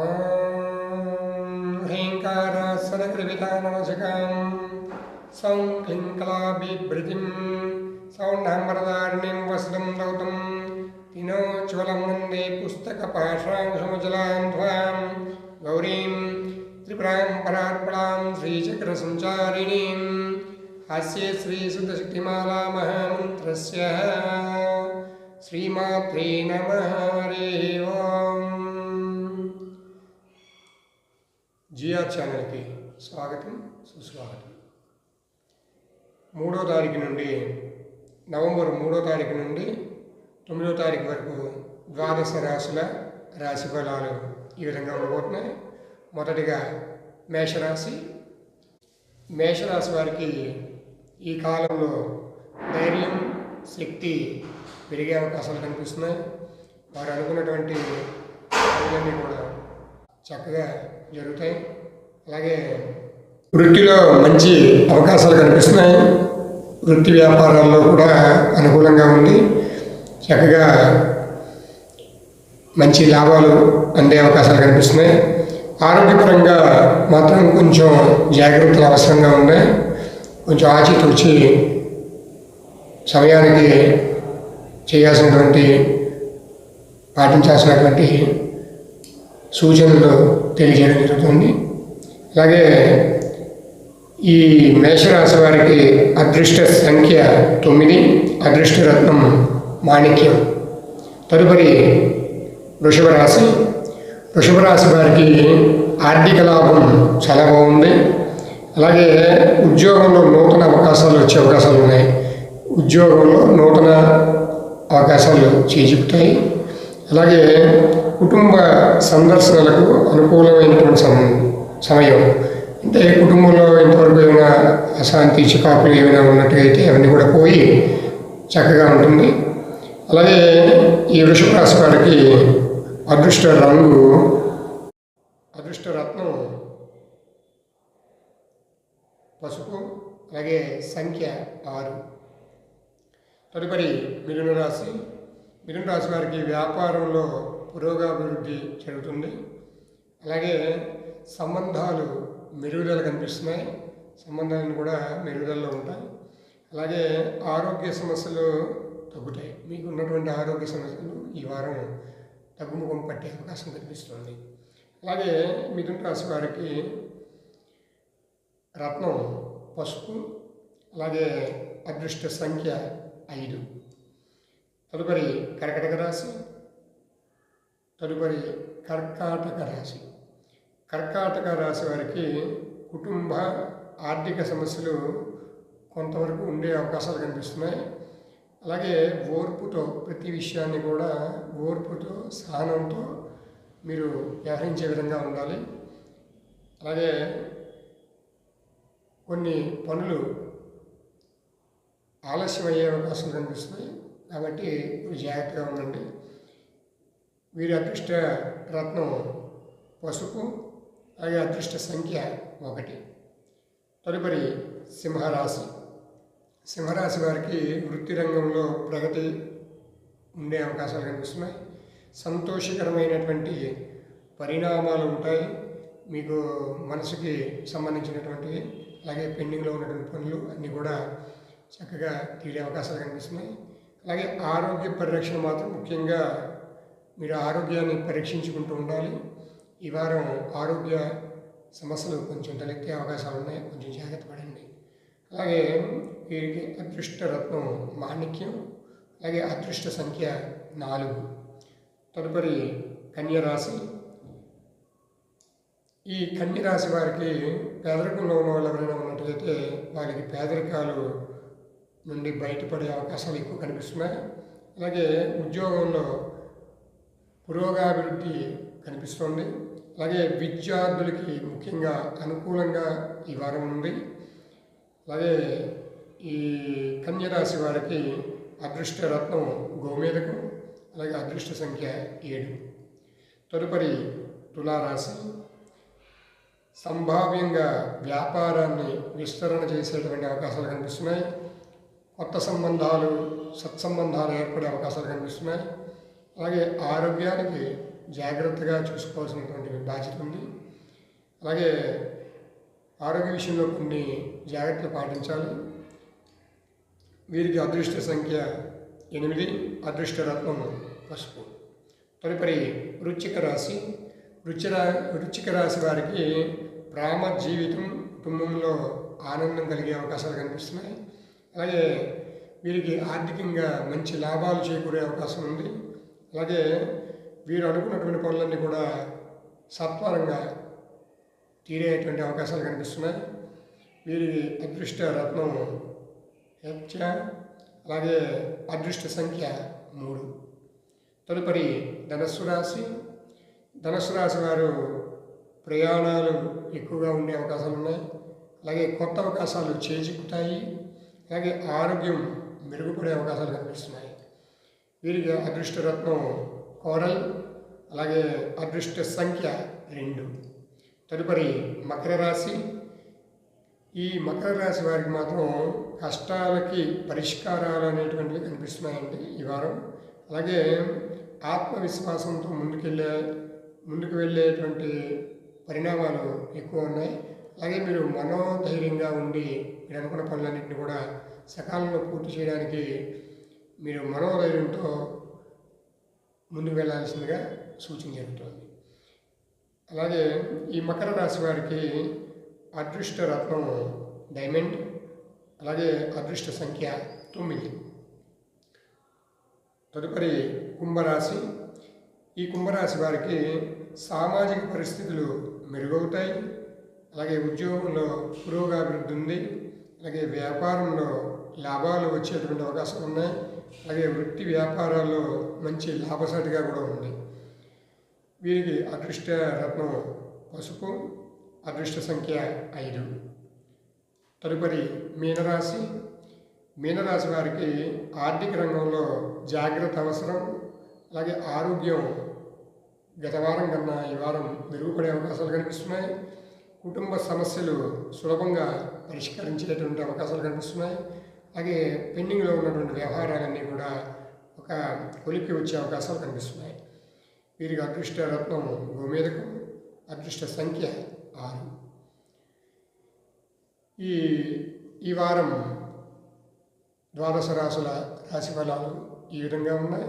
ॐ ह्रीङ्कारसनकृविधानवशकां सौं हिङ्कलाबिभृतिं सौण्डहम्बरदारिणीं वसुदं दौतं दिनोज्ज्वलं वंदे पुस्तकपाशांशमजलां त्वां गौरीं त्रिपुरां परात्परां श्रीचक्रसञ्चारिणीं हास्ये श्रीसुतशक्तिमालामहामन्त्रस्य श्रीमात्रे नमः हरे ओम्। జిఆర్ ఛానల్కి స్వాగతం సుస్వాగతం. మూడో తారీఖు నుండి నవంబర్ మూడో తారీఖు నుండి తొమ్మిదో తారీఖు వరకు ద్వాదశ రాశుల రాశి ఫలాలు ఈ విధంగా ఉండబోతున్నాయి. మొదటిగా మేషరాశి. మేషరాశి వారికి ఈ కాలంలో ధైర్యం శక్తి పెరిగే అవకాశాలు కనిపిస్తున్నాయి. వారు అనుకున్నటువంటి పనులన్నీ కూడా చక్కగా జరుగుతాయి. అలాగే వృత్తిలో మంచి అవకాశాలు కనిపిస్తున్నాయి. వృత్తి వ్యాపారాల్లో కూడా అనుకూలంగా ఉంది. చక్కగా మంచి లాభాలు అందే అవకాశాలు కనిపిస్తున్నాయి. ఆరోగ్యపరంగా మాత్రం కొంచెం జాగ్రత్తలు అవసరంగా ఉన్నాయి. కొంచెం ఆచితూచి సమయానికి చేయాల్సినటువంటి పాటించాల్సినటువంటి సూచనలు తెలియజేయడం జరుగుతుంది. అలాగే ఈ మేషరాశి వారికి అదృష్ట సంఖ్య తొమ్మిది అదృష్ట రత్నం మాణిక్యం. తదుపరి వృషభ రాశి వృషభ రాశి వారికి ఆర్థిక లాభం చాలా బాగుంది. అలాగే ఉద్యోగంలో నూతన అవకాశాలు వచ్చే అవకాశాలు ఉన్నాయి. ఉద్యోగంలో నూతన అవకాశాలు చేజిపుతాయి అలాగే కుటుంబ సందర్శనలకు అనుకూలమైనటువంటి సమయం సమయం అంటే కుటుంబంలో ఇంతవరకు ఏమైనా అశాంతి చికాకులు ఏమైనా ఉన్నట్టుగైతే అవన్నీ కూడా పోయి చక్కగా ఉంటుంది. అలాగే ఈ వృషభ రాశి వారికి అదృష్ట రంగు అదృష్ట రత్నం పసుపు అలాగే సంఖ్య ఆరు. తదుపరి మిథున రాశి. మిథున రాశి వారికి వ్యాపారంలో పురోగాభివృద్ధి జరుగుతుంది. అలాగే సంబంధాలు మెరుగుదల కనిపిస్తున్నాయి. సంబంధాలను కూడా మెరుగుదలలో ఉంటాయి. అలాగే ఆరోగ్య సమస్యలు తగ్గుతాయి. మీకు ఉన్నటువంటి ఆరోగ్య సమస్యలు ఈ వారం తగ్గుముఖం పట్టే అవకాశం కనిపిస్తుంది. అలాగే మిథున రాశి వారికి రత్నం పసుపు అలాగే అదృష్ట సంఖ్య ఐదు. తదుపరి కర్కటక రాశి తదుపరి కర్కాటక రాశి. కర్కాటక రాశి వారికి కుటుంబ ఆర్థిక సమస్యలు కొంతవరకు ఉండే అవకాశాలు కనిపిస్తున్నాయి. అలాగే ఓర్పుతో ప్రతి విషయాన్ని కూడా ఓర్పుతో సహనంతో మీరు వ్యవహరించే విధంగా ఉండాలి. అలాగే కొన్ని పనులు ఆలస్యం అయ్యే అవకాశాలు కనిపిస్తున్నాయి. కాబట్టి జాగ్రత్తగా ఉండండి. వీరి అదృష్ట రత్నం పసుపు అలాగే అదృష్ట సంఖ్య ఒకటి. తదుపరి సింహరాశి. సింహరాశి వారికి వృత్తి రంగంలో ప్రగతి ఉండే అవకాశాలు కనిపిస్తున్నాయి. సంతోషకరమైనటువంటి పరిణామాలు ఉంటాయి. మీకు మనసుకి సంబంధించినటువంటి అలాగే పెండింగ్లో ఉన్నటువంటి పనులు అన్నీ కూడా చక్కగా తీరే అవకాశాలు కనిపిస్తున్నాయి. అలాగే ఆరోగ్య పరిరక్షణ మాత్రం ముఖ్యంగా మీరు ఆరోగ్యాన్ని పరీక్షించుకుంటూ ఉండాలి. ఈ వారం ఆరోగ్య సమస్యలు కొంచెం తలెత్తే అవకాశాలు ఉన్నాయి. కొంచెం జాగ్రత్త పడండి. అలాగే వీరికి అదృష్ట రత్నం మాణిక్యం అలాగే అదృష్ట సంఖ్య నాలుగు. తదుపరి కన్యరాశి. ఈ కన్యరాశి వారికి పేదరికంలో ఉన్న వాళ్ళు ఎవరైనా ఉన్నట్లయితే వారికి పేదరికాలు నుండి బయటపడే అవకాశాలు ఎక్కువ కనిపిస్తున్నాయి. అలాగే ఉద్యోగంలో పురోగాభివృద్ధి కనిపిస్తుంది. అలాగే విద్యార్థులకి ముఖ్యంగా అనుకూలంగా ఈ వారం ఉంది. అలాగే ఈ కన్యరాశి వారికి అదృష్ట రత్నం గోమేదకం అలాగే అదృష్ట సంఖ్య ఏడు. తదుపరి తులారాశి. సంభావ్యంగా వ్యాపారాన్ని విస్తరణ చేసేటువంటి అవకాశాలు కనిపిస్తున్నాయి. కొత్త సంబంధాలు సత్సంబంధాలు ఏర్పడే అవకాశాలు కనిపిస్తున్నాయి. అలాగే ఆరోగ్యానికి జాగ్రత్తగా చూసుకోవాల్సినటువంటి బాధ్యత ఉంది. అలాగే ఆరోగ్య విషయంలో కొన్ని జాగ్రత్తలు పాటించాలి. వీరికి అదృష్ట సంఖ్య ఎనిమిది అదృష్ట రత్నం పసుపు. తదుపరి వృచ్చిక రాశి. వృచ్చిరా వృచ్చిక రాశి వారికి ప్రేమ జీవితం కుటుంబంలో ఆనందం కలిగే అవకాశాలు కనిపిస్తున్నాయి. అలాగే వీరికి ఆర్థికంగా మంచి లాభాలు చేకూరే అవకాశం ఉంది. అలాగే వీరు అనుకున్నటువంటి పనులన్నీ కూడా సత్వరంగా తీరేటువంటి అవకాశాలు కనిపిస్తున్నాయి. వీరి అదృష్ట రత్నం హెచ్చ అలాగే అదృష్ట సంఖ్య మూడు. తదుపరి ధనస్సు రాశి. ధనస్సు రాశి వారు ప్రయాణాలు ఎక్కువగా ఉండే అవకాశాలు ఉన్నాయి. అలాగే కొత్త అవకాశాలు చేజిక్కుతాయి. అలాగే ఆరోగ్యం మెరుగుపడే అవకాశాలు కనిపిస్తున్నాయి. వీరికి అదృష్ట రత్నం కోరల్ అలాగే అదృష్ట సంఖ్య రెండు. తదుపరి మకర రాశి. ఈ మకర రాశి వారికి మాత్రం కష్టాలకి పరిష్కారాలు అనేటువంటివి కనిపిస్తున్నాయండి ఈ వారం. అలాగే ఆత్మవిశ్వాసంతో ముందుకెళ్ళే ముందుకు వెళ్ళేటువంటి పరిణామాలు ఎక్కువ ఉన్నాయి. అలాగే మీరు మనోధైర్యంగా ఉండి మీరు అనుకున్న పనులన్నింటినీ కూడా సకాలంలో పూర్తి చేయడానికి మీరు మనోధైర్యంతో ముందుకు వెళ్ళాల్సిందిగా సూచన జరుగుతుంది. అలాగే ఈ మకర రాశి వారికి అదృష్ట రత్నం డైమండ్ అలాగే అదృష్ట సంఖ్య తొమ్మిది. తదుపరి కుంభరాశి. ఈ కుంభరాశి వారికి సామాజిక పరిస్థితులు మెరుగవుతాయి. అలాగే ఉద్యోగంలో పురోగాభివృద్ధి ఉంది. అలాగే వ్యాపారంలో లాభాలు వచ్చేటువంటి అవకాశం ఉన్నాయి. అలాగే వృత్తి వ్యాపారాల్లో మంచి లాభసాటిగా కూడా ఉంది. వీరికి అదృష్ట రత్నం పసుపు అదృష్ట సంఖ్య ఐదు. తదుపరి మీనరాశి. మీనరాశి వారికి ఆర్థిక రంగంలో జాగ్రత్త అవసరం. అలాగే ఆరోగ్యం గత వారం కన్నా ఈ వారం మెరుగుపడే అవకాశాలు కనిపిస్తున్నాయి. కుటుంబ సమస్యలు సులభంగా పరిష్కరించేటువంటి అవకాశాలు కనిపిస్తున్నాయి. అలాగే పెండింగ్లో ఉన్నటువంటి వ్యవహారాలన్నీ కూడా ఒక కొలిక్కి వచ్చే అవకాశాలు కనిపిస్తున్నాయి. వీరికి అదృష్ట రత్నం గోమేదకం అదృష్ట సంఖ్య ఆరు. ఈ ఈ వారం ద్వాదశ రాసుల రాశి ఫలాలు ఈ విధంగా ఉన్నాయి.